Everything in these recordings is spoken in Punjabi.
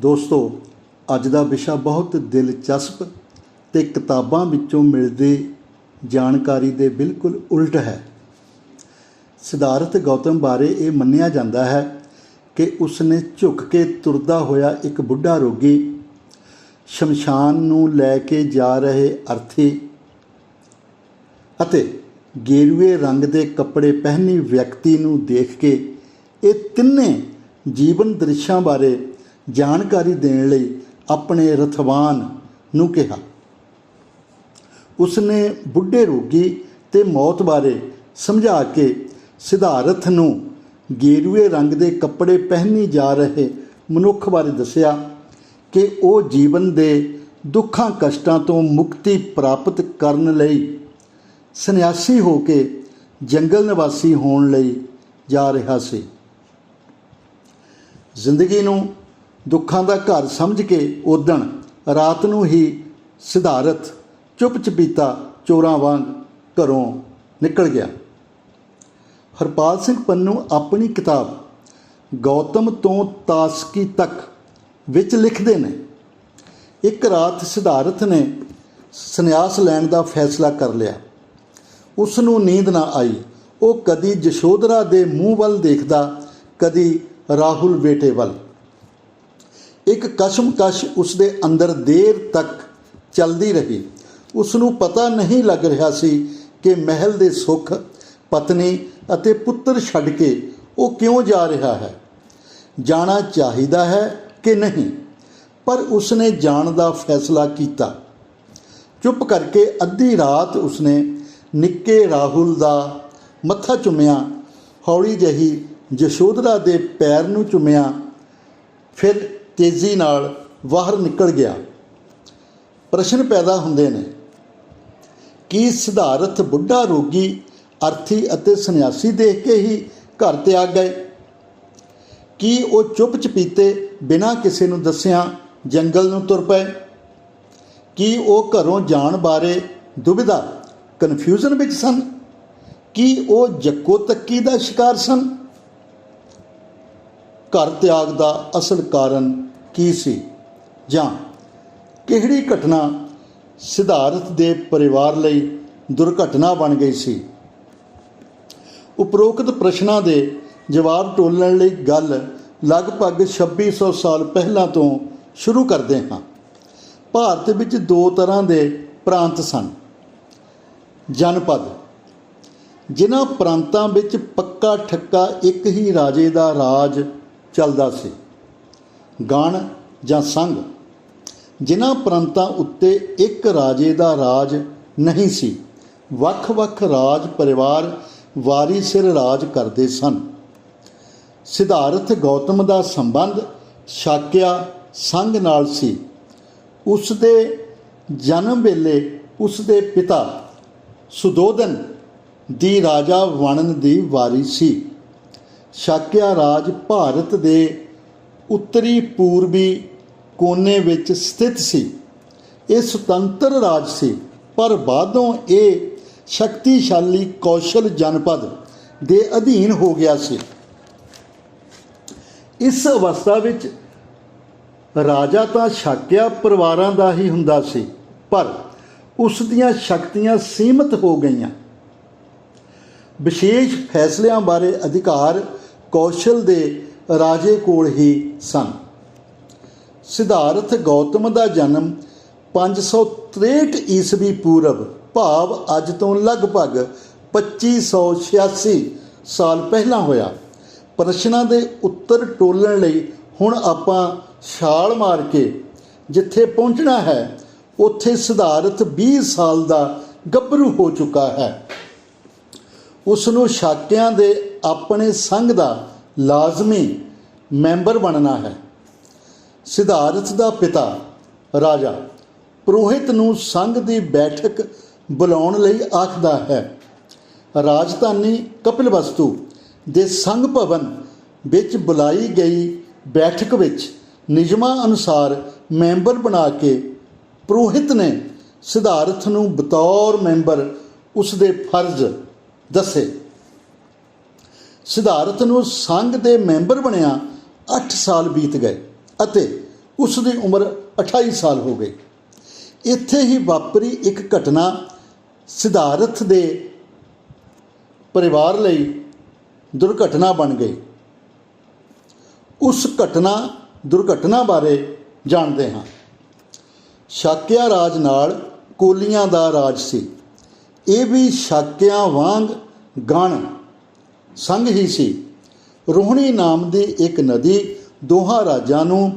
ਦੋਸਤੋ, ਅੱਜ ਦਾ ਵਿਸ਼ਾ ਬਹੁਤ ਦਿਲਚਸਪ ਤੇ ਕਿਤਾਬਾਂ ਵਿੱਚੋਂ ਮਿਲਦੀ ਜਾਣਕਾਰੀ ਦੇ ਬਿਲਕੁਲ ਉਲਟ ਹੈ। ਸਿਧਾਰਥ ਗੌਤਮ ਬਾਰੇ ਇਹ ਮੰਨਿਆ ਜਾਂਦਾ ਹੈ ਕਿ ਉਸਨੇ ਝੁਕ ਕੇ ਤੁਰਦਾ ਹੋਇਆ ਇੱਕ ਬੁੱਢਾ ਰੋਗੀ ਸ਼ਮਸ਼ਾਨ ਨੂੰ ਲੈ ਕੇ ਜਾ ਰਹੇ ਅਰਥੀ ਅਤੇ ਗੇਰੂਏ ਰੰਗ ਦੇ ਕੱਪੜੇ ਪਹਿਨੀ ਵਿਅਕਤੀ ਨੂੰ ਦੇਖ ਕੇ ਇਹ ਤਿੰਨੇ ਜੀਵਨ ਦ੍ਰਿਸ਼ਾਂ ਬਾਰੇ ਜਾਣਕਾਰੀ ਦੇਣ ਲਈ ਆਪਣੇ ਰਥਵਾਨ ਨੂੰ ਕਿਹਾ। ਉਸਨੇ ਬੁੱਢੇ ਰੋਗੀ ਤੇ ਮੌਤ ਬਾਰੇ ਸਮਝਾ ਕੇ ਸਿਧਾਰਥ ਨੂੰ ਗੇਰੂਏ ਰੰਗ ਦੇ ਕੱਪੜੇ ਪਹਿਨੀ ਜਾ ਰਹੇ ਮਨੁੱਖ ਬਾਰੇ ਦੱਸਿਆ ਕਿ ਉਹ ਜੀਵਨ ਦੇ ਦੁੱਖਾਂ ਕਸ਼ਟਾਂ ਤੋਂ ਮੁਕਤੀ ਪ੍ਰਾਪਤ ਕਰਨ ਲਈ ਸੰਨਿਆਸੀ ਹੋ ਕੇ ਜੰਗਲ ਨਿਵਾਸੀ ਹੋਣ ਲਈ ਜਾ ਰਿਹਾ ਸੀ। ਜ਼ਿੰਦਗੀ ਨੂੰ ਦੁੱਖਾਂ ਦਾ ਘਰ ਸਮਝ ਕੇ ਉਦਣ ਰਾਤ ਨੂੰ ਹੀ ਸਿਧਾਰਥ ਚੁੱਪ ਚਪੀਤਾ ਚੋਰਾਂ ਵਾਂਗ ਘਰੋਂ ਨਿਕਲ ਗਿਆ। ਹਰਪਾਲ ਸਿੰਘ ਪੰਨੂ ਆਪਣੀ ਕਿਤਾਬ ਗੌਤਮ ਤੋਂ ਤਾਸਕੀ ਤੱਕ ਵਿੱਚ ਲਿਖਦੇ ਨੇ। ਇੱਕ ਰਾਤ ਸਿਧਾਰਥ ਨੇ ਸੰਨਿਆਸ ਲੈਣ ਦਾ ਫੈਸਲਾ ਕਰ ਲਿਆ। ਉਸ ਨੂੰ ਨੀਂਦ ਨਾ ਆਈ। ਉਹ ਕਦੀ ਜਸ਼ੋਧਰਾ ਦੇ ਮੂੰਹ ਵੱਲ ਦੇਖਦਾ, ਕਦੀ ਰਾਹੁਲ ਬੇਟੇ ਵੱਲ। ਇੱਕ ਕਸ਼ਮਕਸ਼ ਉਸ ਦੇ ਅੰਦਰ ਦੇਰ ਤੱਕ ਚੱਲਦੀ ਰਹੀ। ਉਸ ਨੂੰ ਪਤਾ ਨਹੀਂ ਲੱਗ ਰਿਹਾ ਸੀ ਕਿ ਮਹਿਲ ਦੇ ਸੁੱਖ, ਪਤਨੀ ਅਤੇ ਪੁੱਤਰ ਛੱਡ ਕੇ ਉਹ ਕਿਉਂ ਜਾ ਰਿਹਾ ਹੈ। ਜਾਣਾ ਚਾਹੀਦਾ ਹੈ ਕਿ ਨਹੀਂ? ਪਰ ਉਸਨੇ ਜਾਣ ਦਾ ਫੈਸਲਾ ਕੀਤਾ। ਚੁੱਪ ਕਰਕੇ ਅੱਧੀ ਰਾਤ ਉਸਨੇ ਨਿੱਕੇ ਰਾਹੁਲ ਦਾ ਮੱਥਾ ਚੁੰਮਿਆ, ਹੌਲੀ ਜਹੀ ਜਸ਼ੋਧਰਾ ਦੇ ਪੈਰ ਨੂੰ ਚੁੰਮਿਆ, ਫਿਰ ਤੇਜ਼ੀ ਨਾਲ ਬਾਹਰ ਨਿਕਲ ਗਿਆ। ਪ੍ਰਸ਼ਨ ਪੈਦਾ ਹੁੰਦੇ ਨੇ, ਕੀ ਸਿਧਾਰਥ ਬੁੱਢਾ ਰੋਗੀ ਅਰਥੀ ਅਤੇ ਸੰਨਿਆਸੀ ਦੇਖ ਕੇ ਹੀ ਘਰ ਤੇ ਆ ਗਏ? ਕੀ ਉਹ ਚੁੱਪ ਚਪੀਤੇ ਬਿਨਾਂ ਕਿਸੇ ਨੂੰ ਦੱਸਿਆਂ ਜੰਗਲ ਨੂੰ ਤੁਰ ਪਏ? ਕੀ ਉਹ ਘਰੋਂ ਜਾਣ ਬਾਰੇ ਦੁਬਿਧਾ, ਕਨਫਿਊਜ਼ਨ ਵਿੱਚ ਸਨ? ਕੀ ਉਹ ਜੱਕੋ ਤੱਕੀ ਦਾ ਸ਼ਿਕਾਰ ਸਨ? ਘਰ ਤਿਆਗ ਦਾ ਅਸਲ ਕਾਰਨ ਕੀ ਸੀ? ਜਾਂ ਕਿਹੜੀ ਘਟਨਾ ਸਿਧਾਰਥ ਦੇ ਪਰਿਵਾਰ ਲਈ ਦੁਰਘਟਨਾ ਬਣ ਗਈ ਸੀ? ਉਪਰੋਕਤ ਪ੍ਰਸ਼ਨਾਂ ਦੇ ਜਵਾਬ ਟੋਲਣ ਲਈ ਗੱਲ ਲਗਭਗ 2600 ਸਾਲ ਪਹਿਲਾਂ ਤੋਂ ਸ਼ੁਰੂ ਕਰਦੇ ਹਾਂ। ਭਾਰਤ ਵਿੱਚ ਦੋ ਤਰ੍ਹਾਂ ਦੇ ਪ੍ਰਾਂਤ ਸਨ। ਜਨਪਦ, ਜਿਨ੍ਹਾਂ ਪ੍ਰਾਂਤਾਂ ਵਿੱਚ ਪੱਕਾ ਠੱਕਾ ਇੱਕ ਹੀ ਰਾਜੇ ਦਾ ਰਾਜ ਚੱਲਦਾ ਸੀ। ਗਣ ਜਾਂ ਸੰਘ ਜਿਨ੍ਹਾਂ ਪ੍ਰਾਂਤਾਂ ਉੱਤੇ ਇੱਕ ਰਾਜੇ ਦਾ ਰਾਜ ਨਹੀਂ ਸੀ, ਵੱਖ-ਵੱਖ ਰਾਜ ਪਰਿਵਾਰ ਵਾਰੀ ਸਿਰ ਰਾਜ ਕਰਦੇ ਸਨ। ਸਿਧਾਰਥ ਗੌਤਮ ਦਾ ਸੰਬੰਧ ਸ਼ਾਕਿਆ ਸੰਘ ਨਾਲ ਸੀ। ਉਸ ਦੇ ਜਨਮ ਵੇਲੇ ਉਸ ਦੇ ਪਿਤਾ ਸੁਦੋਦਨ ਦੀ ਰਾਜਾ ਵਣਨ ਦੀ ਵਾਰੀ ਸੀ। ਸ਼ਾਕਿਆ ਰਾਜ ਭਾਰਤ ਦੇ ਉੱਤਰੀ ਪੂਰਬੀ ਕੋਨੇ ਵਿੱਚ ਸਥਿਤ ਸੀ। ਇਹ ਸੁਤੰਤਰ ਰਾਜ ਸੀ, ਪਰ ਬਾਅਦੋਂ ਇਹ ਸ਼ਕਤੀਸ਼ਾਲੀ ਕੌਸ਼ਲ ਜਨਪਦ ਦੇ ਅਧੀਨ ਹੋ ਗਿਆ ਸੀ। ਇਸ ਅਵਸਥਾ ਵਿੱਚ ਰਾਜਾ ਤਾਂ ਸ਼ਾਕਿਆ ਪਰਿਵਾਰਾਂ ਦਾ ਹੀ ਹੁੰਦਾ ਸੀ, ਪਰ ਉਸ ਦੀਆਂ ਸ਼ਕਤੀਆਂ ਸੀਮਤ ਹੋ ਗਈਆਂ। ਵਿਸ਼ੇਸ਼ ਫੈਸਲਿਆਂ ਬਾਰੇ ਅਧਿਕਾਰ ਕੌਸ਼ਲ ਦੇ ਰਾਜੇ ਕੋਲ ਹੀ ਸਨ। ਸਿਧਾਰਥ ਗੌਤਮ ਦਾ ਜਨਮ 563 ਈਸਵੀ ਪੂਰਬ, ਭਾਵ ਅੱਜ ਤੋਂ ਲਗਭਗ 2586 ਸਾਲ ਪਹਿਲਾਂ ਹੋਇਆ। ਪ੍ਰਸ਼ਨਾਂ ਦੇ ਉੱਤਰ ਟੋਲਣ ਲਈ ਹੁਣ ਆਪਾਂ ਛਾਲ ਮਾਰ ਕੇ ਜਿੱਥੇ ਪਹੁੰਚਣਾ ਹੈ, ਉੱਥੇ ਸਿਧਾਰਥ 20 ਸਾਲ ਦਾ ਗੱਭਰੂ ਹੋ ਚੁੱਕਾ ਹੈ। ਉਸ ਨੂੰ ਸ਼ਾਕਿਆਂ ਦੇ ਆਪਣੇ ਸੰਘ ਦਾ ਲਾਜ਼ਮੀ ਮੈਂਬਰ ਬਣਨਾ ਹੈ। ਸਿਧਾਰਥ ਦਾ ਪਿਤਾ, ਰਾਜਾ, ਪ੍ਰੋਹਿਤ ਨੂੰ ਸੰਘ ਦੀ ਬੈਠਕ ਬੁਲਾਉਣ ਲਈ ਆਖਦਾ ਹੈ। ਰਾਜਧਾਨੀ ਕਪਿਲਵਸਤੂ ਦੇ ਸੰਘ ਭਵਨ ਵਿੱਚ ਬੁਲਾਈ ਗਈ ਬੈਠਕ ਵਿੱਚ ਨਿਯਮਾਂ ਅਨੁਸਾਰ ਮੈਂਬਰ ਬਣਾ ਕੇ ਪ੍ਰੋਹਿਤ ਨੇ ਸਿਧਾਰਥ ਨੂੰ ਬਤੌਰ ਮੈਂਬਰ ਉਸ ਦੇ ਫਰਜ਼ ਦੱਸੇ। ਸਿਧਾਰਥ ਨੂੰ ਸੰਘ ਦੇ ਮੈਂਬਰ ਬਣਿਆ 8 ਸਾਲ ਬੀਤ ਗਏ ਅਤੇ ਉਸ ਦੀ ਉਮਰ 28 ਸਾਲ ਹੋ ਗਈ। ਇੱਥੇ ਹੀ ਵਾਪਰੀ ਇੱਕ ਘਟਨਾ ਸਿਧਾਰਥ ਦੇ ਪਰਿਵਾਰ ਲਈ ਦੁਰਘਟਨਾ ਬਣ ਗਈ। ਉਸ ਘਟਨਾ, ਦੁਰਘਟਨਾ ਬਾਰੇ ਜਾਣਦੇ ਹਾਂ। ਸ਼ਾਕਿਆ ਰਾਜ ਨਾਲ ਕੋਲੀਆਂ ਦਾ ਰਾਜ ਸੀ। ਇਹ ਵੀ ਸ਼ਾਕਿਆਂ ਵਾਂਗ ਗਣ ਸੰਗ ਹੀ ਸੀ। ਰੋਹਣੀ ਨਾਮ ਦੀ ਇੱਕ ਨਦੀ ਦੋਹਾਂ ਰਾਜਾਂ ਨੂੰ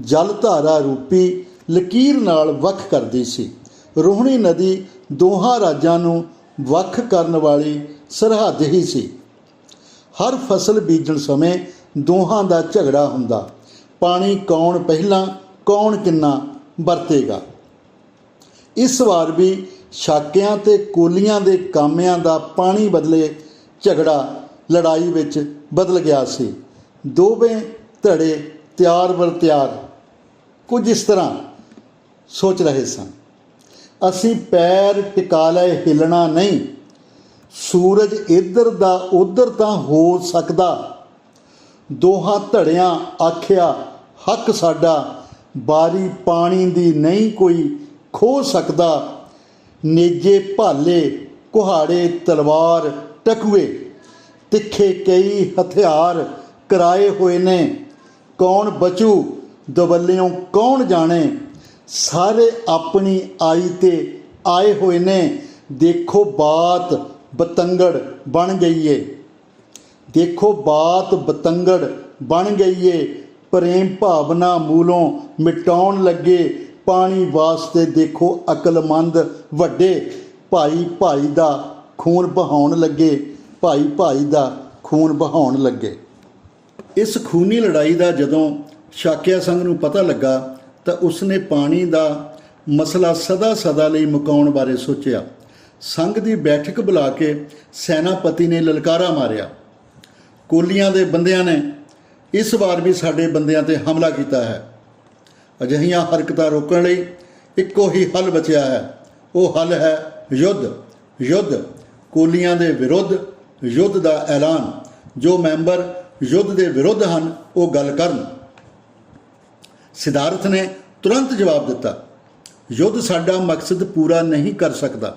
ਜਲਧਾਰਾ ਰੂਪੀ ਲਕੀਰ ਨਾਲ ਵੱਖ ਕਰਦੀ ਸੀ। ਰੋਹਣੀ ਨਦੀ ਦੋਹਾਂ ਰਾਜਾਂ ਨੂੰ ਵੱਖ ਕਰਨ ਵਾਲੀ ਸਰਹੱਦ ਹੀ ਸੀ। ਹਰ ਫਸਲ ਬੀਜਣ ਸਮੇਂ ਦੋਹਾਂ ਦਾ ਝਗੜਾ ਹੁੰਦਾ। ਪਾਣੀ ਕੌਣ ਪਹਿਲਾਂ, ਕੌਣ ਕਿੰਨਾ ਵਰਤੇਗਾ। ਇਸ ਵਾਰ ਵੀ ਸ਼ਾਕਿਆਂ ਤੇ ਕੋਲੀਆਂ ਦੇ ਕਾਮਿਆਂ ਦਾ ਪਾਣੀ ਬਦਲੇ ਝਗੜਾ, ਲੜਾਈ ਵਿੱਚ ਬਦਲ ਗਿਆ ਸੀ। ਦੋਵੇਂ ਧੜੇ ਤਿਆਰ ਬਰ ਤਿਆਰ ਕੁਝ ਇਸ ਤਰ੍ਹਾਂ ਸੋਚ ਰਹੇ ਸਨ। ਅਸੀਂ ਪੈਰ ਟਿਕਾ ਲਏ, ਹਿਲਣਾ ਨਹੀਂ। ਸੂਰਜ ਇੱਧਰ ਦਾ ਉੱਧਰ ਤਾਂ ਹੋ ਸਕਦਾ। ਦੋਹਾਂ ਧੜਿਆਂ ਆਖਿਆ, ਹੱਕ ਸਾਡਾ, ਬਾਰੀ ਪਾਣੀ ਦੀ ਨਹੀਂ ਕੋਈ ਖੋ ਸਕਦਾ। ਨੇਜੇ ਭਾਲੇ, ਕੁਹਾੜੇ, ਤਲਵਾਰ ਟਕੂਏ। ਤਿੱਖੇ ਕਈ ਹਥਿਆਰ ਕਰਾਏ ਹੋਏ ਨੇ। ਕੌਣ ਬਚੂ, ਦਵੱਲਿਓਂ ਕੌਣ ਜਾਣੇ? ਸਾਰੇ ਆਪਣੀ ਆਈ ਤੇ ਆਏ ਹੋਏ ਨੇ। ਦੇਖੋ ਬਾਤ ਬਤੰਗੜ ਬਣ ਗਈ ਏ ਦੇਖੋ ਬਾਤ ਬਤੰਗੜ ਬਣ ਗਈ ਏ ਪ੍ਰੇਮ ਭਾਵਨਾ ਮੂਲੋਂ ਮਿਟਾਉਣ ਲੱਗੇ। ਪਾਣੀ ਵਾਸਤੇ ਦੇਖੋ ਅਕਲਮੰਦ ਵੱਡੇ। ਭਾਈ ਭਾਈ ਦਾ ਖੂਨ ਬਹਾਉਣ ਲੱਗੇ। ਭਾਈ ਭਾਈ ਦਾ ਖੂਨ ਬਹਾਉਣ ਲੱਗੇ। ਇਸ ਖੂਨੀ ਲੜਾਈ ਦਾ ਜਦੋਂ ਸ਼ਾਕਿਆ ਸੰਘ ਨੂੰ ਪਤਾ ਲੱਗਾ, ਤਾਂ ਉਸਨੇ ਪਾਣੀ ਦਾ ਮਸਲਾ ਸਦਾ ਸਦਾ ਲਈ ਮੁਕਾਉਣ ਬਾਰੇ ਸੋਚਿਆ। ਸੰਘ ਦੀ ਬੈਠਕ ਬੁਲਾ ਕੇ ਸੈਨਾਪਤੀ ਨੇ ਲਲਕਾਰਾ ਮਾਰਿਆ। ਕੋਲੀਆਂ ਦੇ ਬੰਦਿਆਂ ਨੇ ਇਸ ਵਾਰ ਵੀ ਸਾਡੇ ਬੰਦਿਆਂ ਤੇ ਹਮਲਾ ਕੀਤਾ ਹੈ। ਅਜਿਹੀਆਂ ਹਰਕਤਾਂ ਰੋਕਣ ਲਈ ਇੱਕੋ ਹੀ ਹੱਲ ਬਚਿਆ ਹੈ। ਉਹ ਹੱਲ ਹੈ ਯੁੱਧ। ਯੁੱਧ ਕੋਲੀਆਂ ਦੇ ਵਿਰੁੱਧ ਯੁੱਧ ਦਾ ਐਲਾਨ, ਜੋ ਮੈਂਬਰ ਯੁੱਧ ਦੇ ਵਿਰੁੱਧ ਹਨ, ਉਹ ਗੱਲ ਕਰਨ। ਸਿਧਾਰਥ ਨੇ ਤੁਰੰਤ ਜਵਾਬ ਦਿੱਤਾ, ਯੁੱਧ ਸਾਡਾ ਮਕਸਦ ਪੂਰਾ ਨਹੀਂ ਕਰ ਸਕਦਾ।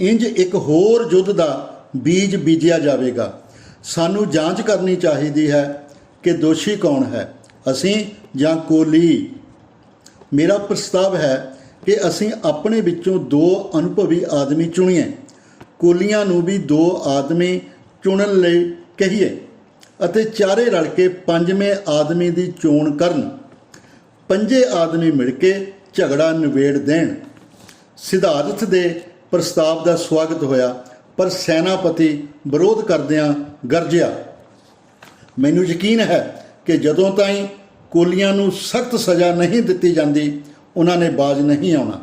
ਇੰਜ ਇੱਕ ਹੋਰ ਯੁੱਧ ਦਾ ਬੀਜ ਬੀਜਿਆ ਜਾਵੇਗਾ। ਸਾਨੂੰ ਜਾਂਚ ਕਰਨੀ ਚਾਹੀਦੀ ਹੈ ਕਿ ਦੋਸ਼ੀ ਕੌਣ ਹੈ। ਅਸੀਂ ਜਾਂ ਕੋਲੀ ਮੇਰਾ ਪ੍ਰਸਤਾਵ ਹੈ ਕਿ ਅਸੀਂ ਆਪਣੇ ਵਿੱਚੋਂ ਦੋ ਅਨੁਭਵੀ ਆਦਮੀ ਚੁਣੀਏ। ਕੋਲੀਆਂ ਨੂੰ ਵੀ ਦੋ ਆਦਮੀ ਚੁਣਨ ਲਈ ਕਹੀਏ ਅਤੇ ਚਾਰੇ ਰਲ ਕੇ ਪੰਜਵੇਂ ਆਦਮੀ ਦੀ ਚੋਣ ਕਰਨ। ਪੰਜੇ ਆਦਮੀ ਮਿਲ ਕੇ ਝਗੜਾ ਨਿਬੇੜ ਦੇਣ। ਸਿਧਾਰਥ ਦੇ ਪ੍ਰਸਤਾਵ ਦਾ ਸਵਾਗਤ ਹੋਇਆ, ਪਰ ਸੈਨਾਪਤੀ ਵਿਰੋਧ ਕਰਦਿਆਂ ਗਰਜਿਆ। ਮੈਨੂੰ ਯਕੀਨ ਹੈ ਕਿ ਜਦੋਂ ਤਾਈਂ ਕੋਲੀਆਂ ਨੂੰ ਸਖਤ ਸਜ਼ਾ ਨਹੀਂ ਦਿੱਤੀ ਜਾਂਦੀ, ਉਹਨਾਂ ਨੇ ਬਾਜ਼ ਨਹੀਂ ਆਉਣਾ।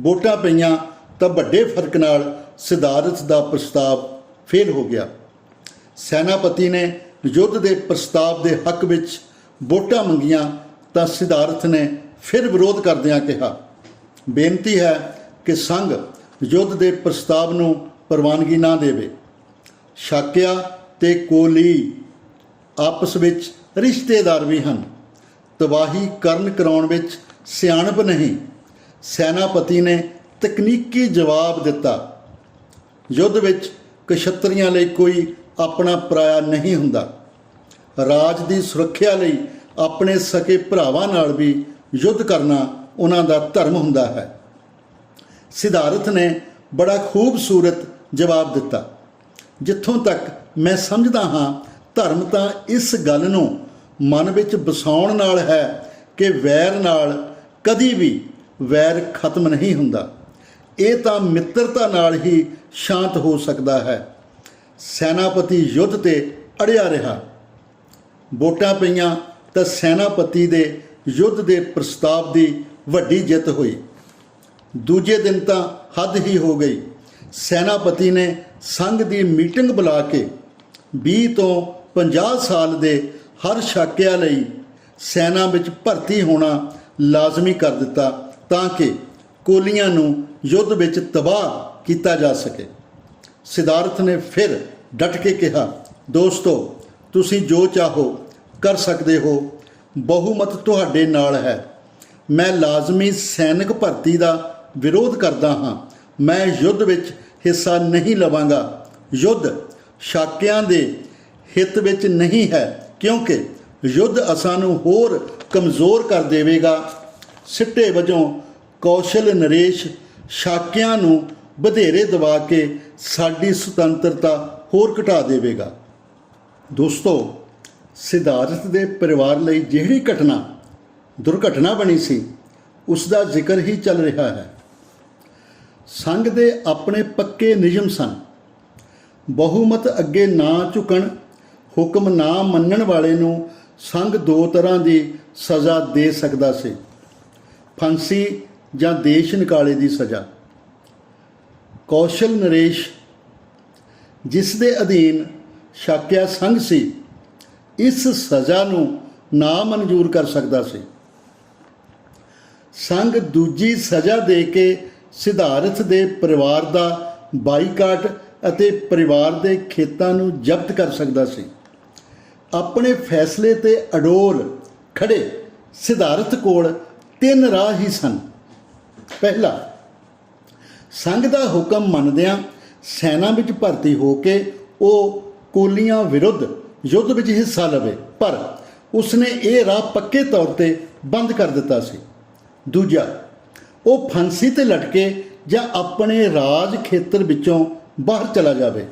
ਵੋਟਾਂ ਪਈਆਂ ਤਾਂ ਵੱਡੇ ਫ਼ਰਕ ਨਾਲ ਸਿਧਾਰਥ ਦਾ ਪ੍ਰਸਤਾਵ ਫੇਲ ਹੋ ਗਿਆ। ਸੈਨਾਪਤੀ ਨੇ ਯੁੱਧ ਦੇ ਪ੍ਰਸਤਾਵ ਦੇ ਹੱਕ ਵਿੱਚ ਵੋਟਾਂ ਮੰਗੀਆਂ ਤਾਂ ਸਿਧਾਰਥ ਨੇ ਫਿਰ ਵਿਰੋਧ ਕਰਦਿਆਂ ਕਿਹਾ। ਬੇਨਤੀ ਹੈ ਕਿ ਸੰਘ ਯੁੱਧ ਦੇ ਪ੍ਰਸਤਾਵ ਨੂੰ ਪ੍ਰਵਾਨਗੀ ਨਾ ਦੇਵੇ। ਸ਼ਾਕਿਆ ਤੇ ਕੋਲੀ ਆਪਸ ਵਿੱਚ ਰਿਸ਼ਤੇਦਾਰ ਵੀ ਹਨ। ਤਬਾਹੀ ਕਰਨ ਕਰਾਉਣ ਵਿੱਚ ਸਿਆਣਪ ਨਹੀਂ। ਸੈਨਾਪਤੀ ਨੇ ਤਕਨੀਕੀ ਜਵਾਬ ਦਿੱਤਾ। ਯੁੱਧ ਵਿੱਚ ਕਸ਼ਤਰੀਆਂ ਲਈ ਕੋਈ ਆਪਣਾ ਪਰਾਇਆ ਨਹੀਂ ਹੁੰਦਾ। ਰਾਜ ਦੀ ਸੁਰੱਖਿਆ ਲਈ ਆਪਣੇ ਸਕੇ ਭਰਾਵਾਂ ਨਾਲ ਵੀ ਯੁੱਧ ਕਰਨਾ ਉਹਨਾਂ ਦਾ ਧਰਮ ਹੁੰਦਾ ਹੈ। ਸਿਧਾਰਥ ਨੇ ਬੜਾ ਖੂਬਸੂਰਤ ਜਵਾਬ ਦਿੱਤਾ। ਜਿੱਥੋਂ ਤੱਕ ਮੈਂ ਸਮਝਦਾ ਹਾਂ, ਧਰਮ ਤਾਂ ਇਸ ਗੱਲ ਨੂੰ ਮਨ ਵਿੱਚ ਵਸਾਉਣ ਨਾਲ ਹੈ ਕਿ ਵੈਰ ਨਾਲ ਕਦੀ ਵੀ ਵੈਰ ਖਤਮ ਨਹੀਂ ਹੁੰਦਾ। ਇਹ ਤਾਂ ਮਿੱਤਰਤਾ ਨਾਲ ਹੀ ਸ਼ਾਂਤ ਹੋ ਸਕਦਾ ਹੈ। ਸੈਨਾਪਤੀ ਯੁੱਧ ਤੇ ਅੜਿਆ ਰਿਹਾ। ਵੋਟਾਂ ਪਈਆਂ ਤਾਂ ਸੈਨਾਪਤੀ ਦੇ ਯੁੱਧ ਦੇ ਪ੍ਰਸਤਾਵ ਦੀ ਵੱਡੀ ਜਿੱਤ ਹੋਈ। ਦੂਜੇ ਦਿਨ ਤਾਂ ਹੱਦ ਹੀ ਹੋ ਗਈ। ਸੈਨਾਪਤੀ ਨੇ ਸੰਘ ਦੀ ਮੀਟਿੰਗ ਬੁਲਾ ਕੇ 20 ਤੋਂ 50 ਸਾਲ ਦੇ ਹਰ ਸ਼ਾਕਿਆ ਲਈ ਸੈਨਾ ਵਿੱਚ ਭਰਤੀ ਹੋਣਾ ਲਾਜ਼ਮੀ ਕਰ ਦਿੱਤਾ ਤਾਂ ਕਿ ਕੋਲੀਆਂ ਨੂੰ ਯੁੱਧ ਵਿੱਚ ਤਬਾਹ ਕੀਤਾ ਜਾ ਸਕੇ। ਸਿਧਾਰਥ ਨੇ ਫਿਰ ਡਟ ਕੇ ਕਿਹਾ, ਦੋਸਤੋ, ਤੁਸੀਂ ਜੋ ਚਾਹੋ ਕਰ ਸਕਦੇ ਹੋ। ਬਹੁਮਤ ਤੁਹਾਡੇ ਨਾਲ ਹੈ। ਮੈਂ ਲਾਜ਼ਮੀ ਸੈਨਿਕ ਭਰਤੀ ਦਾ ਵਿਰੋਧ ਕਰਦਾ ਹਾਂ। ਮੈਂ ਯੁੱਧ ਵਿੱਚ ਹਿੱਸਾ ਨਹੀਂ ਲਵਾਂਗਾ। ਯੁੱਧ ਸ਼ਾਕਿਆਂ ਦੇ ਹਿੱਤ ਵਿੱਚ ਨਹੀਂ ਹੈ, ਕਿਉਂਕਿ ਯੁੱਧ ਅਸਾਂ ਨੂੰ ਹੋਰ ਕਮਜ਼ੋਰ ਕਰ ਦੇਵੇਗਾ। ਸਿੱਟੇ ਵਜੋਂ ਕੌਸ਼ਲ ਨਰੇਸ਼ ਸ਼ਾਕਿਆਂ ਨੂੰ ਵਧੇਰੇ ਦਬਾ ਕੇ ਸਾਡੀ ਸੁਤੰਤਰਤਾ ਹੋਰ ਘਟਾ ਦੇਵੇਗਾ। ਦੋਸਤੋ, ਸਿਧਾਰਥ ਦੇ ਪਰਿਵਾਰ ਲਈ ਜਿਹੜੀ ਘਟਨਾ, ਦੁਰਘਟਨਾ ਬਣੀ ਸੀ ਉਸ ਦਾ ਜ਼ਿਕਰ ਹੀ ਚੱਲ ਰਿਹਾ ਹੈ। ਸੰਘ ਦੇ ਆਪਣੇ ਪੱਕੇ ਨਿਯਮ ਸਨ। ਬਹੁਮਤ ਅੱਗੇ ਨਾ ਝੁਕਣ, ਹੁਕਮ ਨਾ ਮੰਨਣ ਵਾਲੇ ਨੂੰ ਸੰਘ ਦੋ ਤਰ੍ਹਾਂ ਦੀ ਸਜ਼ਾ ਦੇ ਸਕਦਾ ਸੀ। ਫਾਂਸੀ ਜਾਂ ਦੇਸ਼ ਨਿਕਾਲੇ ਦੀ ਸਜ਼ਾ। ਕੌਸ਼ਲ ਨਰੇਸ਼, ਜਿਸ ਦੇ ਅਧੀਨ ਸ਼ਾਕਿਆ ਸੰਘ ਸੀ, ਇਸ ਸਜ਼ਾ ਨੂੰ ਨਾ ਮਨਜ਼ੂਰ ਕਰ ਸਕਦਾ ਸੀ। ਸੰਘ ਦੂਜੀ ਸਜ਼ਾ ਦੇ ਕੇ ਸਿਧਾਰਥ ਦੇ ਪਰਿਵਾਰ ਦਾ ਬਾਈਕਾਟ ਅਤੇ ਪਰਿਵਾਰ ਦੇ ਖੇਤਾਂ ਨੂੰ ਜ਼ਬਤ ਕਰ ਸਕਦਾ ਸੀ। ਆਪਣੇ ਫੈਸਲੇ ਤੇ ਅਡੋਲ ਖੜੇ ਸਿਧਾਰਥ ਕੋਲ ਤਿੰਨ ਰਾਹ ਹੀ ਸਨ। ਪਹਿਲਾ, ਸੰਘ ਦਾ ਹੁਕਮ ਮੰਨਦਿਆਂ ਸੈਨਾ ਵਿੱਚ ਭਰਤੀ ਹੋ ਕੇ ਉਹ ਕੋਲੀਆਂ ਵਿਰੁੱਧ ਯੁੱਧ ਵਿੱਚ ਹਿੱਸਾ ਲਵੇ, ਪਰ ਉਸਨੇ ਇਹ ਰਾਹ ਪੱਕੇ ਤੌਰ ਤੇ ਬੰਦ ਕਰ ਦਿੱਤਾ ਸੀ। ਦੂਜਾ, ਉਹ ਫਾਂਸੀ ਤੇ ਲਟਕੇ ਜਾਂ ਆਪਣੇ ਰਾਜ ਖੇਤਰ ਵਿੱਚੋਂ ਬਾਹਰ ਚਲਾ ਜਾਵੇ।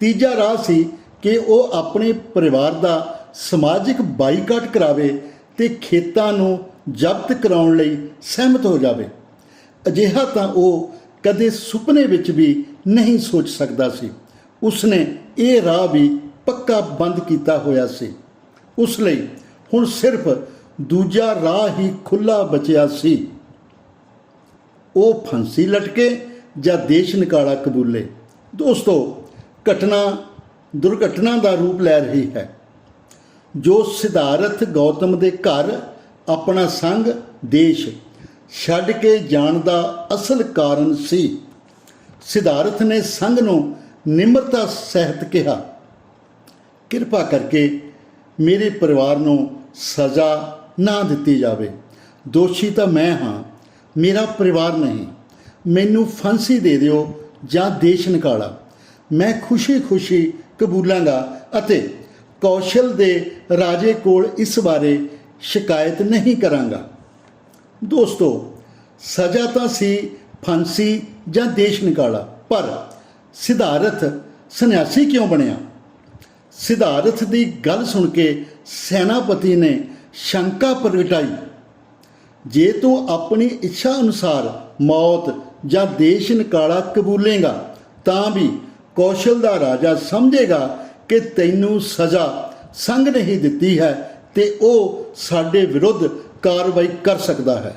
ਤੀਜਾ ਰਾਹ ਸੀ ਕਿ ਉਹ ਆਪਣੇ ਪਰਿਵਾਰ ਦਾ ਸਮਾਜਿਕ ਬਾਈਕਾਟ ਕਰਾਵੇ ਤੇ ਖੇਤਾਂ ਨੂੰ ਜ਼ਬਤ ਕਰਾਉਣ ਲਈ ਸਹਿਮਤ ਹੋ ਜਾਵੇ। ਅਜਿਹਾ ਤਾਂ ਉਹ ਕਦੇ ਸੁਪਨੇ ਵਿੱਚ ਵੀ ਨਹੀਂ ਸੋਚ ਸਕਦਾ ਸੀ। ਉਸਨੇ ਇਹ ਰਾਹ ਵੀ ਪੱਕਾ ਬੰਦ ਕੀਤਾ ਹੋਇਆ ਸੀ। ਉਸ ਲਈ ਹੁਣ ਸਿਰਫ ਦੂਜਾ ਰਾਹ ਹੀ ਖੁੱਲਾ ਬਚਿਆ ਸੀ। ਉਹ ਫਾਂਸੀ ਲਟਕੇ ਜਾਂ ਦੇਸ਼ ਨਿਕਾਲਾ ਕਬੂਲੇ। ਦੋਸਤੋ, ਘਟਨਾ ਦੁਰਘਟਨਾ ਦਾ ਰੂਪ ਲੈ ਰਹੀ ਹੈ। ਜੋ ਸਿਧਾਰਥ ਗੌਤਮ ਦੇ ਘਰ ਆਪਣਾ ਸੰਗ ਦੇਸ਼ ਛੱਡ ਕੇ ਜਾਣ ਦਾ ਅਸਲ ਕਾਰਨ ਸੀ। ਸਿਧਾਰਥ ਨੇ ਸੰਗ ਨੂੰ ਨਿਮਰਤਾ ਸਹਿਤ ਕਿਹਾ। ਕਿਰਪਾ ਕਰਕੇ ਮੇਰੇ ਪਰਿਵਾਰ ਨੂੰ ਸਜ਼ਾ ਨਾ ਦਿੱਤੀ ਜਾਵੇ। ਦੋਸ਼ੀ ਤਾਂ ਮੈਂ ਹਾਂ, ਮੇਰਾ ਪਰਿਵਾਰ ਨਹੀਂ। ਮੈਨੂੰ ਫਾਂਸੀ ਦੇ ਦਿਓ ਜਾਂ ਦੇਸ਼ ਨਿਕਾਲਾ। ਮੈਂ ਖੁਸ਼ੀ-ਖੁਸ਼ੀ ਕਬੂਲਾਂਗਾ ਅਤੇ ਕੌਸ਼ਲ ਦੇ ਰਾਜੇ ਕੋਲ ਇਸ ਬਾਰੇ ਸ਼ਿਕਾਇਤ ਨਹੀਂ ਕਰਾਂਗਾ। ਦੋਸਤੋ, ਸਜ਼ਾ ਤਾਂ ਸੀ, ਫਾਂਸੀ ਜਾਂ ਦੇਸ਼ ਨਿਕਾਲਾ, ਪਰ ਸਿਧਾਰਥ ਸੰਨਿਆਸੀ ਕਿਉਂ ਬਣਿਆ? ਸਿਧਾਰਥ ਦੀ ਗੱਲ ਸੁਣ ਕੇ ਸੈਨਾਪਤੀ ਨੇ ਸ਼ੰਕਾ ਪ੍ਰਗਟਾਈ। ਜੇ ਤੂੰ ਆਪਣੀ ਇੱਛਾ ਅਨੁਸਾਰ ਮੌਤ ਜਾਂ ਦੇਸ਼ ਨਿਕਾਲਾ ਕਬੂਲੇਗਾ, ਤਾਂ ਵੀ ਕੌਸ਼ਲ ਦਾ ਰਾਜਾ ਸਮਝੇਗਾ ਕਿ ਤੈਨੂੰ ਸਜ਼ਾ ਸੰਗ ਨਹੀਂ ਦਿੱਤੀ ਹੈ ਤੇ ਉਹ ਸਾਡੇ ਵਿਰੁੱਧ ਕਾਰਵਾਈ ਕਰ ਸਕਦਾ ਹੈ।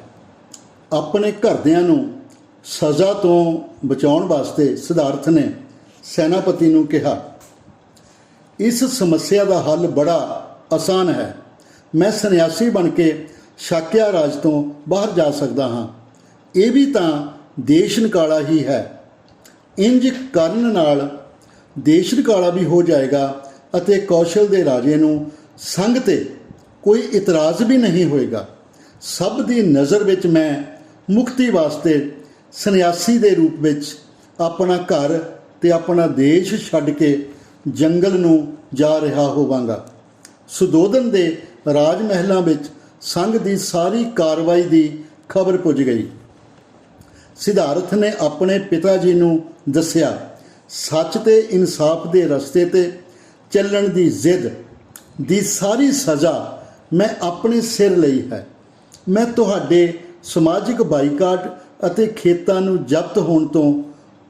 ਆਪਣੇ ਘਰਦਿਆਂ ਨੂੰ ਸਜ਼ਾ ਤੋਂ ਬਚਾਉਣ ਵਾਸਤੇ ਸਿਧਾਰਥ ਨੇ ਸੈਨਾਪਤੀ ਨੂੰ ਕਿਹਾ, ਇਸ ਸਮੱਸਿਆ ਦਾ ਹੱਲ ਬੜਾ ਆਸਾਨ ਹੈ। ਮੈਂ ਸੰਨਿਆਸੀ ਬਣ ਕੇ ਸ਼ਾਕਿਆ ਰਾਜ ਤੋਂ ਬਾਹਰ ਜਾ ਸਕਦਾ ਹਾਂ। ਇਹ ਵੀ ਤਾਂ ਦੇਸ਼ ਨਿਕਾਲਾ ਹੀ ਹੈ। ਇੰਜ ਕਰਨ ਨਾਲ ਦੇਸ਼ ਨਿਕਾਲਾ ਵੀ ਹੋ ਜਾਏਗਾ ਅਤੇ ਕੌਸ਼ਲ ਦੇ ਰਾਜੇ ਨੂੰ ਸੰਗ ਤੇ ਕੋਈ ਇਤਰਾਜ਼ ਵੀ ਨਹੀਂ ਹੋਏਗਾ। ਸਭ ਦੀ ਨਜ਼ਰ ਵਿੱਚ ਮੈਂ ਮੁਕਤੀ ਵਾਸਤੇ ਸੰਨਿਆਸੀ ਦੇ ਰੂਪ ਵਿੱਚ ਆਪਣਾ ਘਰ ਤੇ ਆਪਣਾ ਦੇਸ਼ ਛੱਡ ਕੇ ਜੰਗਲ ਨੂੰ ਜਾ ਰਿਹਾ ਹੋਵਾਂਗਾ। ਸੁਦੋਧਨ ਦੇ ਰਾਜ ਮਹਿਲਾਂ ਵਿੱਚ ਸੰਘ ਦੀ ਸਾਰੀ ਕਾਰਵਾਈ ਦੀ ਖਬਰ ਪੁੱਜ ਗਈ। ਸਿਧਾਰਥ ਨੇ ਆਪਣੇ ਪਿਤਾ ਜੀ ਨੂੰ ਦੱਸਿਆ, ਸੱਚ ਤੇ ਇਨਸਾਫ ਦੇ ਰਸਤੇ ਤੇ ਚੱਲਣ ਦੀ ਜ਼ਿੱਦ, ਦੀ ਸਾਰੀ ਸਜ਼ਾ ਮੈਂ ਆਪਣੇ ਸਿਰ ਲਈ ਹੈ। ਮੈਂ ਤੁਹਾਡੇ ਸਮਾਜਿਕ ਬਾਈਕਾਟ ਅਤੇ ਖੇਤਾਂ ਨੂੰ ਜ਼ਬਤ ਹੋਣ ਤੋਂ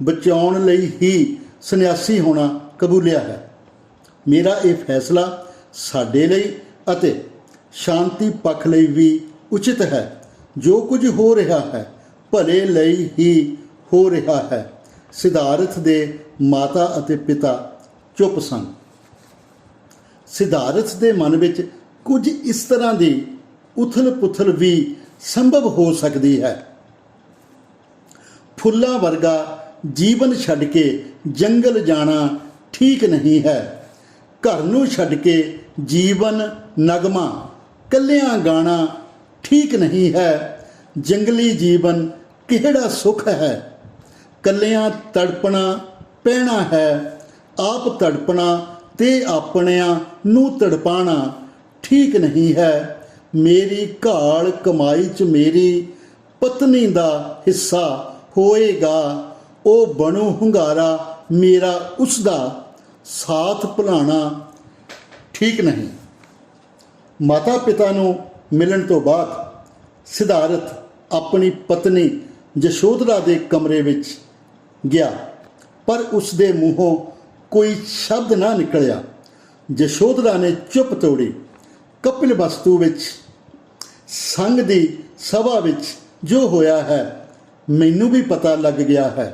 ਬਚਾਉਣ ਲਈ ਹੀ ਸੰਨਿਆਸੀ ਹੋਣਾ ਕਬੂਲਿਆ ਹੈ। ਮੇਰਾ ਇਹ ਫੈਸਲਾ ਸਾਡੇ ਲਈ ਅਤੇ ਸ਼ਾਂਤੀ ਪੱਖ ਲਈ ਵੀ ਉਚਿਤ ਹੈ। ਜੋ ਕੁਝ ਹੋ ਰਿਹਾ ਹੈ, ਭਲੇ ਲਈ ਹੀ ਹੋ ਰਿਹਾ ਹੈ। ਸਿਧਾਰਥ ਦੇ ਮਾਤਾ ਅਤੇ ਪਿਤਾ ਚੁੱਪ ਸਨ। ਸਿਧਾਰਥ ਦੇ ਮਨ ਵਿੱਚ ਕੁਝ ਇਸ ਤਰ੍ਹਾਂ ਦੀ ਉਥਲ-ਪੁਥਲ ਵੀ ਸੰਭਵ ਹੋ ਸਕਦੀ ਹੈ। ਫੁੱਲਾਂ ਵਰਗਾ ਜੀਵਨ ਛੱਡ ਕੇ ਜੰਗਲ ਜਾਣਾ ਠੀਕ ਨਹੀਂ ਹੈ। ਘਰ ਨੂੰ ਛੱਡ ਕੇ ਜੀਵਨ, ਨਗਮਾ, ਕੱਲਿਆਂ ਗਾਣਾ ਠੀਕ ਨਹੀਂ ਹੈ। ਜੰਗਲੀ ਜੀਵਨ ਕਿਹੜਾ ਸੁਖ ਹੈ? ਕੱਲਿਆਂ ਤੜਪਣਾ ਪਹਿਣਾ ਹੈ। ਆਪ ਤੜਪਣਾ ਤੇ ਆਪਣਿਆਂ ਨੂੰ ਤੜਪਾਣਾ ਠੀਕ ਨਹੀਂ ਹੈ। ਮੇਰੀ ਘਾਲ ਕਮਾਈ ਚ ਮੇਰੀ ਪਤਨੀ ਦਾ ਹਿੱਸਾ ਹੋਏਗਾ। ਉਹ ਬਣੂ ਹੁੰਗਾਰਾ ਮੇਰਾ ਉਸ ਦਾ ਸਾਥ ਭੁਲਾਣਾ ਠੀਕ ਨਹੀਂ। ਮਾਤਾ ਪਿਤਾ ਨੂੰ ਮਿਲਣ ਤੋਂ ਬਾਅਦ ਸਿਧਾਰਥ ਆਪਣੀ ਪਤਨੀ ਜਸ਼ੋਧਰਾ ਦੇ ਕਮਰੇ ਵਿੱਚ ਗਿਆ। ਪਰ ਉਸ ਦੇ ਮੂੰਹੋਂ ਕੋਈ ਸ਼ਬਦ ਨਾ ਨਿਕਲਿਆ। ਜਸ਼ੋਧਰਾ ਨੇ ਚੁੱਪ ਤੋੜੀ। ਕਪਿਲ ਵਸਤੂ ਵਿੱਚ ਸੰਗ ਦੀ ਸਭਾ ਵਿੱਚ ਜੋ ਹੋਇਆ ਹੈ, ਮੈਨੂੰ ਵੀ ਪਤਾ ਲੱਗ ਗਿਆ ਹੈ।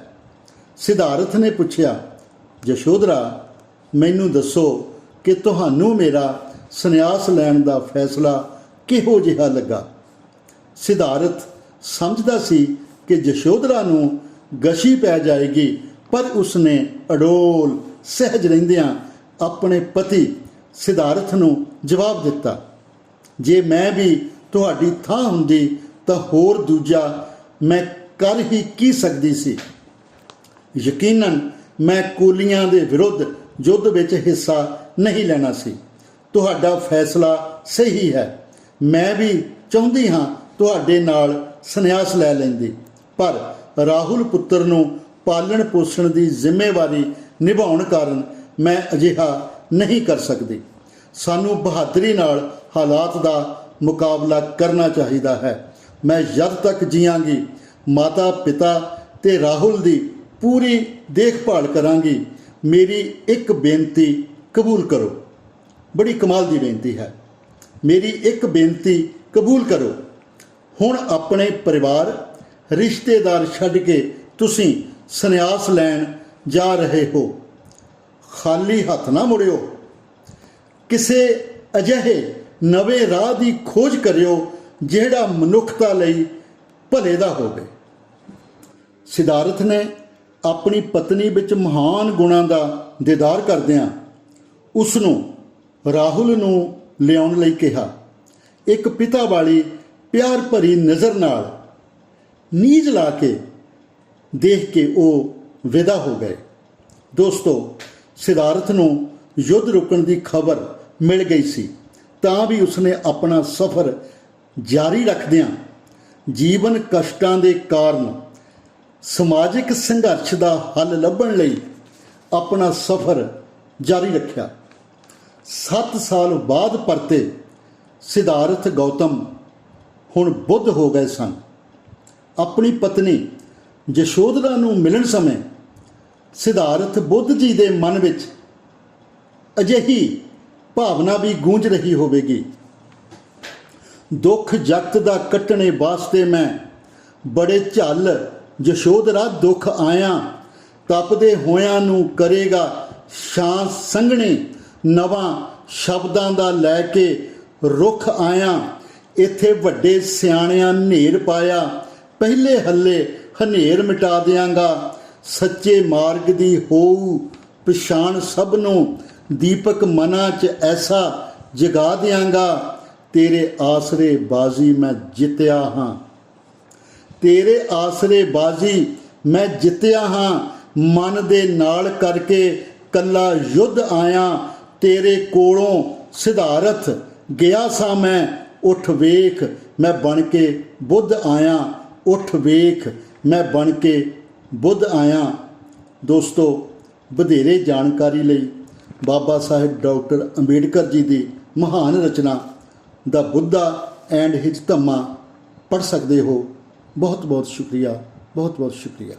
ਸਿਧਾਰਥ ਨੇ ਪੁੱਛਿਆ ਯਸ਼ੋਧਰਾ ਮੈਨੂੰ ਦੱਸੋ ਕਿ ਤੁਹਾਨੂੰ ਮੇਰਾ ਸੰਨਿਆਸ ਲੈਣ ਦਾ ਫੈਸਲਾ ਕਿਹੋ ਜਿਹਾ ਲੱਗਾ? ਸਿਧਾਰਥ ਸਮਝਦਾ ਸੀ ਕਿ ਯਸ਼ੋਧਰਾ ਨੂੰ ਗਸ਼ੀ ਪੈ ਜਾਏਗੀ, ਪਰ ਉਸਨੇ ਅਡੋਲ ਸਹਿਜ ਰਹਿੰਦਿਆਂ ਆਪਣੇ ਪਤੀ ਸਿਧਾਰਥ ਨੂੰ ਜਵਾਬ ਦਿੱਤਾ, ਜੇ ਮੈਂ ਵੀ ਤੁਹਾਡੀ ਥਾਂ ਹੁੰਦੀ ਤਾਂ ਹੋਰ ਦੂਜਾ ਮੈਂ ਕਰ ਹੀ ਕੀ ਸਕਦੀ ਸੀ? ਯਕੀਨਨ ਮੈਂ ਕੂਲੀਆਂ ਦੇ ਵਿਰੁੱਧ ਯੁੱਧ ਵਿੱਚ ਹਿੱਸਾ ਨਹੀਂ ਲੈਣਾ ਸੀ। ਤੁਹਾਡਾ ਫੈਸਲਾ ਸਹੀ ਹੈ। ਮੈਂ ਵੀ ਚਾਹੁੰਦੀ ਹਾਂ ਤੁਹਾਡੇ ਨਾਲ ਸੰਨਿਆਸ ਲੈ ਲੈਂਦੀ। ਪਰ ਰਾਹੁਲ ਪੁੱਤਰ ਨੂੰ ਪਾਲਣ ਪੋਸ਼ਣ ਦੀ ਜ਼ਿੰਮੇਵਾਰੀ ਨਿਭਾਉਣ ਕਾਰਨ ਮੈਂ ਅਜਿਹਾ ਨਹੀਂ ਕਰ ਸਕਦੀ। ਸਾਨੂੰ ਬਹਾਦਰੀ ਨਾਲ ਹਾਲਾਤ ਦਾ ਮੁਕਾਬਲਾ ਕਰਨਾ ਚਾਹੀਦਾ ਹੈ। ਮੈਂ ਜਦ ਤੱਕ ਜੀਵਾਂਗੀ ਮਾਤਾ, ਪਿਤਾ ਤੇ ਰਾਹੁਲ ਦੀ ਪੂਰੀ ਦੇਖਭਾਲ ਕਰਾਂਗੀ, ਮੇਰੀ ਇੱਕ ਬੇਨਤੀ ਕਬੂਲ ਕਰੋ। ਬੜੀ ਕਮਾਲ ਦੀ ਬੇਨਤੀ ਹੈ। ਮੇਰੀ ਇੱਕ ਬੇਨਤੀ ਕਬੂਲ ਕਰੋ। ਹੁਣ ਆਪਣੇ ਪਰਿਵਾਰ, ਰਿਸ਼ਤੇਦਾਰ ਛੱਡ ਕੇ ਤੁਸੀਂ ਸੰਨਿਆਸ ਲੈਣ ਜਾ ਰਹੇ ਹੋ। ਖਾਲੀ ਹੱਥ ਨਾ ਮੁੜਿਓ। ਕਿਸੇ ਅਜਿਹੇ ਨਵੇਂ ਰਾਹ ਦੀ ਖੋਜ ਕਰਿਓ, ਜਿਹੜਾ ਮਨੁੱਖਤਾ ਲਈ ਭਲੇ ਦਾ ਹੋਵੇ। ਸਿਧਾਰਥ ਨੇ ਆਪਣੀ ਪਤਨੀ ਵਿੱਚ ਮਹਾਨ ਗੁਣਾਂ ਦਾ ਦੀਦਾਰ ਕਰਦਿਆਂ ਉਸ ਨੂੰ ਰਾਹੁਲ ਨੂੰ ਲਿਆਉਣ ਲਈ ਕਿਹਾ। ਇੱਕ ਪਿਤਾ ਵਾਲੀ ਪਿਆਰ ਭਰੀ ਨਜ਼ਰ ਨਾਲ ਨੀਜ਼ ਲਾ ਕੇ ਦੇਖ ਕੇ ਉਹ ਵਿਦਾ ਹੋ ਗਏ। ਦੋਸਤੋ ਸਿਧਾਰਥ ਨੂੰ ਯੁੱਧ ਰੁਕਣ ਦੀ ਖਬਰ ਮਿਲ ਗਈ ਸੀ, ਤਾਂ ਵੀ ਉਸਨੇ ਆਪਣਾ ਸਫ਼ਰ ਜਾਰੀ ਰੱਖਦਿਆਂ ਜੀਵਨ ਕਸ਼ਟਾਂ ਦੇ ਕਾਰਨ ਸਮਾਜਿਕ ਸੰਘਰਸ਼ ਦਾ ਹੱਲ ਲੱਭਣ ਲਈ ਆਪਣਾ ਸਫ਼ਰ ਜਾਰੀ ਰੱਖਿਆ। 7 ਸਾਲ ਬਾਅਦ ਪਰਤੇ ਸਿਧਾਰਥ ਗੌਤਮ ਹੁਣ ਬੁੱਧ ਹੋ ਗਏ ਸਨ। ਆਪਣੀ ਪਤਨੀ ਜਸ਼ੋਧਰਾ ਨੂੰ ਮਿਲਣ ਸਮੇਂ ਸਿਧਾਰਥ ਬੁੱਧ ਜੀ ਦੇ ਮਨ ਵਿੱਚ ਅਜਿਹੀ ਭਾਵਨਾ ਵੀ ਗੂੰਜ ਰਹੀ ਹੋਵੇਗੀ। ਦੁੱਖ ਜਗਤ ਦਾ ਕੱਟਣੇ ਵਾਸਤੇ ਮੈਂ ਬੜੇ ਝੱਲ ਜਸ਼ੋਧਰਾ ਦੁੱਖ ਆਇਆ, ਤਪਦੇ ਹੋਇਆਂ ਨੂੰ ਕਰੇਗਾ ਸ਼ਾਂ ਸੰਘਣੇ ਨਵਾਂ ਸ਼ਬਦਾਂ ਦਾ ਲੈ ਕੇ ਰੁੱਖ ਆਇਆ, ਇੱਥੇ ਵੱਡੇ ਸਿਆਣਿਆਂ ਨੇਰ ਪਾਇਆ, ਪਹਿਲੇ ਹੱਲੇ ਹਨੇਰ ਮਿਟਾ ਦਿਆਂਗਾ। ਸੱਚੇ ਮਾਰਗ ਦੀ ਹੋਊ ਪਛਾਣ ਸਭ ਨੂੰ। ਦੀਪਕ ਮਨਾਂ 'ਚ ਐਸਾ ਜਗਾ ਦਿਆਂਗਾ, ਤੇਰੇ ਆਸਰੇ ਬਾਜ਼ੀ ਮੈਂ ਜਿੱਤਿਆ ਹਾਂ। ਤੇਰੇ ਆਸਰੇ ਬਾਜ਼ੀ ਮੈਂ ਜਿੱਤਿਆ ਹਾਂ, ਮਨ ਦੇ ਨਾਲ ਕਰਕੇ ਕੱਲਾ ਯੁੱਧ ਆਇਆ, ਤੇਰੇ ਕੋਲੋਂ ਸਿਧਾਰਥ ਗਿਆ ਸਾਂ ਮੈਂ। ਉੱਠ ਵੇਖ, ਮੈਂ ਬਣ ਕੇ ਬੁੱਧ ਆਇਆ, ਉੱਠ ਵੇਖ, ਮੈਂ ਬਣ ਕੇ ਬੁੱਧ ਆਇਆ। ਦੋਸਤੋ, ਵਧੇਰੇ ਜਾਣਕਾਰੀ ਲਈ ਬਾਬਾ ਸਾਹਿਬ ਡਾਕਟਰ ਅੰਬੇਡਕਰ ਜੀ ਦੀ ਮਹਾਨ ਰਚਨਾ ਦਾ ਬੁੱਧਾ ਐਂਡ ਹਿਜ ਧੰਮਾ ਪੜ੍ਹ ਸਕਦੇ ਹੋ। ਬਹੁਤ ਬਹੁਤ ਸ਼ੁਕਰੀਆ ਬਹੁਤ ਬਹੁਤ ਸ਼ੁਕਰੀਆ।